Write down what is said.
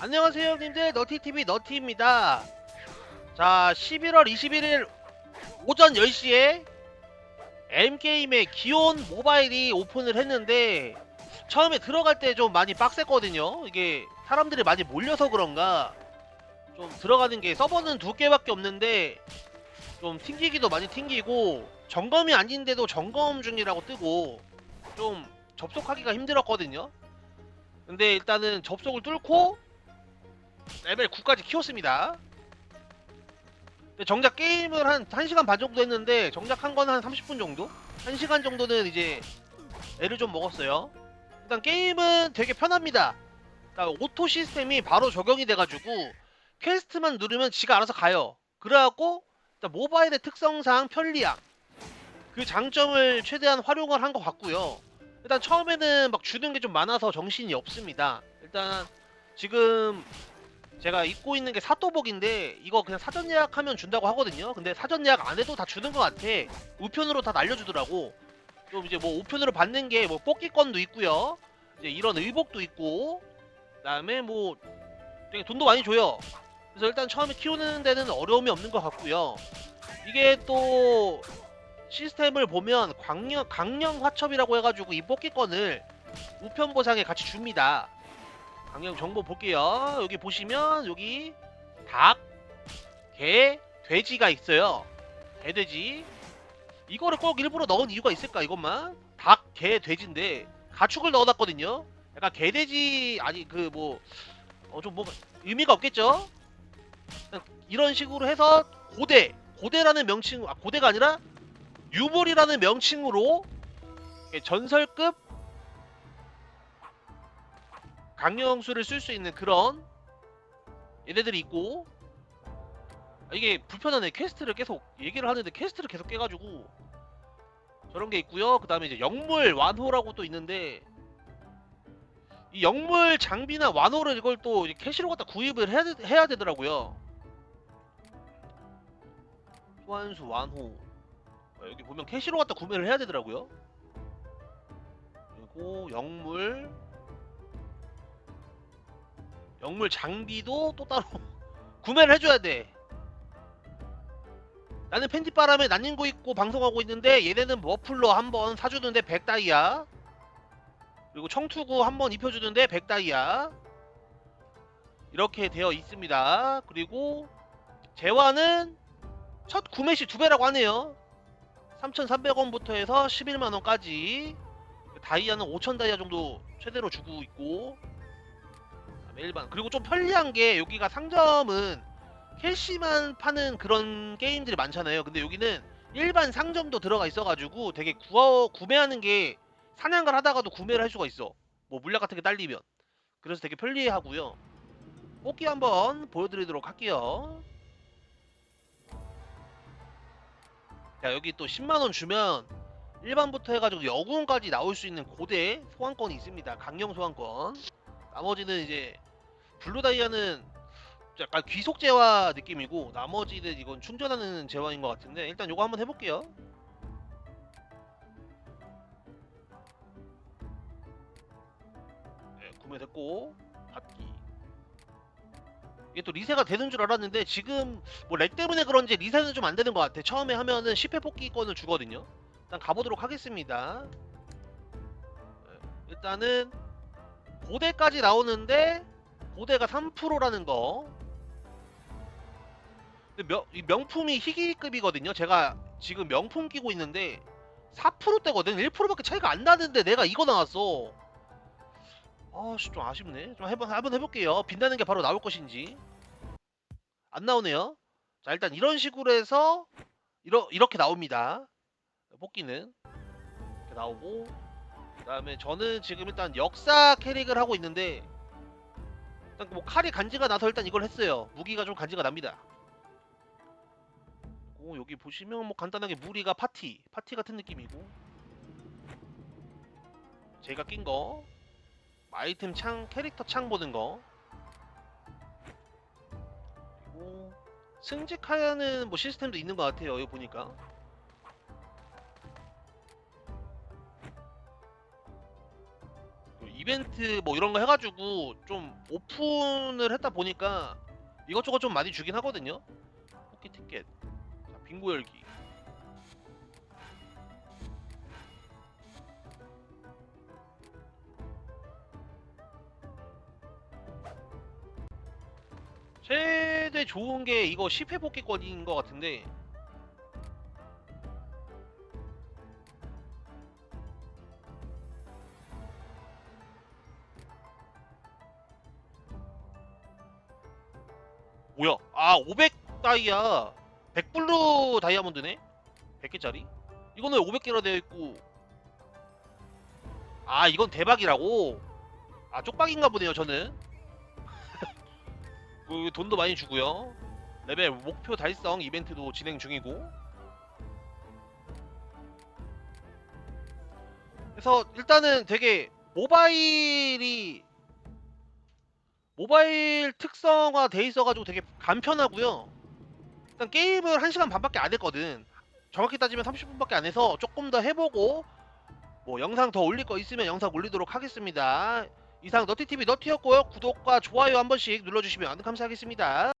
안녕하세요 형님들. 너티TV 너티입니다. 자 11월 21일 오전 10시에 M게임의 기온 모바일이 오픈을 했는데 처음에 들어갈 때 좀 많이 빡셌거든요. 이게 사람들이 많이 몰려서 그런가 좀 들어가는 게 서버는 두 개밖에 없는데 좀 튕기기도 많이 튕기고 점검이 아닌데도 점검 중이라고 뜨고 좀 접속하기가 힘들었거든요. 근데 일단은 접속을 뚫고 레벨 9까지 키웠습니다. 근데 정작 게임을 한 1시간 반 정도 했는데 정작 한 건 한 30분 정도? 1시간 정도는 이제 애를 좀 먹었어요. 일단 게임은 되게 편합니다. 그러니까 오토 시스템이 바로 적용이 돼가지고 퀘스트만 누르면 지가 알아서 가요. 그래갖고 모바일의 특성상 편리함 그 장점을 최대한 활용을 한 것 같고요. 일단 처음에는 막 주는 게 좀 많아서 정신이 없습니다. 일단 지금 제가 입고 있는 게 사또복인데 이거 그냥 사전 예약하면 준다고 하거든요. 근데 사전 예약 안 해도 다 주는 것 같아. 우편으로 다 날려주더라고. 좀 이제 뭐 우편으로 받는 게 뭐 뽑기권도 있고요. 이제 이런 의복도 있고, 그다음에 뭐 되게 돈도 많이 줘요. 그래서 일단 처음에 키우는 데는 어려움이 없는 것 같고요. 이게 또 시스템을 보면 강령 강령 화첩이라고 해가지고 이 뽑기권을 우편 보상에 같이 줍니다. 강령 정보 볼게요. 여기 보시면 여기 닭, 개, 돼지가 있어요. 개돼지. 이거를 꼭 일부러 넣은 이유가 있을까 이것만? 닭, 개, 돼지인데 가축을 넣어놨거든요. 약간 개돼지 아니 그 뭐 어 좀 뭐 의미가 없겠죠? 이런 식으로 해서 고대, 고대라는 명칭 아 고대가 아니라 유물이라는 명칭으로 전설급 강령수를 쓸 수 있는 그런 얘네들이 있고 아, 이게 불편하네. 퀘스트를 계속 얘기를 하는데 퀘스트를 계속 깨가지고 저런 게 있고요. 그 다음에 이제 영물 완호라고 또 있는데 이 영물 장비나 완호를 이걸 또 캐시로 갖다 구입을 해야, 되- 해야 되더라고요. 소환수 완호. 어, 여기 보면 캐시로 갖다 구매를 해야 되더라고요. 그리고 영물 영물 장비도 또 따로 구매를 해줘야 돼. 나는 팬티 바람에 난닝구 입고 방송하고 있는데 얘네는 머플러 한 번 사주는데 100다이아 그리고 청투구 한 번 입혀주는데 100다이아 이렇게 되어 있습니다. 그리고 재화는 첫 구매 시 두 배라고 하네요. 3,300원부터 해서 11만원까지 다이아는 5,000 다이아 정도 최대로 주고 있고 일반 그리고 좀 편리한 게 여기가 상점은 캐시만 파는 그런 게임들이 많잖아요. 근데 여기는 일반 상점도 들어가 있어가지고 되게 구하, 구매하는 게 사냥을 하다가도 구매를 할 수가 있어. 뭐 물약 같은 게 딸리면. 그래서 되게 편리하고요. 뽑기 한번 보여드리도록 할게요. 자 여기 또 10만원 주면 일반부터 해가지고 여군까지 나올 수 있는 고대 소환권이 있습니다. 강령 소환권. 나머지는 이제 블루 다이아는 약간 귀속 재화 느낌이고 나머지는 이건 충전하는 재화인 것 같은데 일단 요거 한번 해볼게요. 네, 구매됐고 받기. 이게 또 리세가 되는 줄 알았는데 지금 뭐 렉 때문에 그런지 리세는 좀 안 되는 것 같아. 처음에 하면은 10회 뽑기권을 주거든요. 일단 가보도록 하겠습니다. 네, 일단은 고대까지 나오는데 고대가 3%라는 거. 명, 이 명품이 희귀급이거든요. 제가 지금 명품 끼고 있는데 4%대거든. 1%밖에 차이가 안 나는데 내가 이거 나왔어. 아씨 좀 아쉽네. 좀 해봐 한번 해볼게요. 빛나는 게 바로 나올 것인지 안 나오네요. 자 일단 이런 식으로 해서 이러, 이렇게 나옵니다. 뽑기는 이렇게 나오고 그 다음에 저는 지금 일단 역사 캐릭을 하고 있는데 일단 뭐 칼이 간지가 나서 일단 이걸 했어요. 무기가 좀 간지가 납니다. 그리고 여기 보시면 뭐 간단하게 무리가 파티, 파티 같은 느낌이고 제가 낀 거 아이템 창, 캐릭터 창 보는 거 그리고 승직하는 뭐 시스템도 있는 것 같아요. 여기 보니까 이벤트 뭐 이런 거 해가지고 좀 오픈을 했다 보니까 이것저것 좀 많이 주긴 하거든요. 포켓 티켓, 자, 빙고 열기. 최대 좋은 게 이거 10회 복귀권인 것 같은데 뭐야? 아, 500 다이아. 100블루 다이아몬드네? 100개짜리? 이거는 왜 500개나 되어 있고. 아, 이건 대박이라고? 아, 쪽박인가 보네요, 저는. 그 돈도 많이 주고요. 레벨 목표 달성 이벤트도 진행 중이고. 그래서 일단은 되게 모바일이 모바일 특성화 돼 있어가지고 되게 간편하고요. 일단 게임을 1시간 반밖에 안 했거든. 정확히 따지면 30분밖에 안 해서 조금 더 해보고 뭐 영상 더 올릴 거 있으면 영상 올리도록 하겠습니다. 이상 너티TV 너티였고요. 구독과 좋아요 한 번씩 눌러주시면 감사하겠습니다.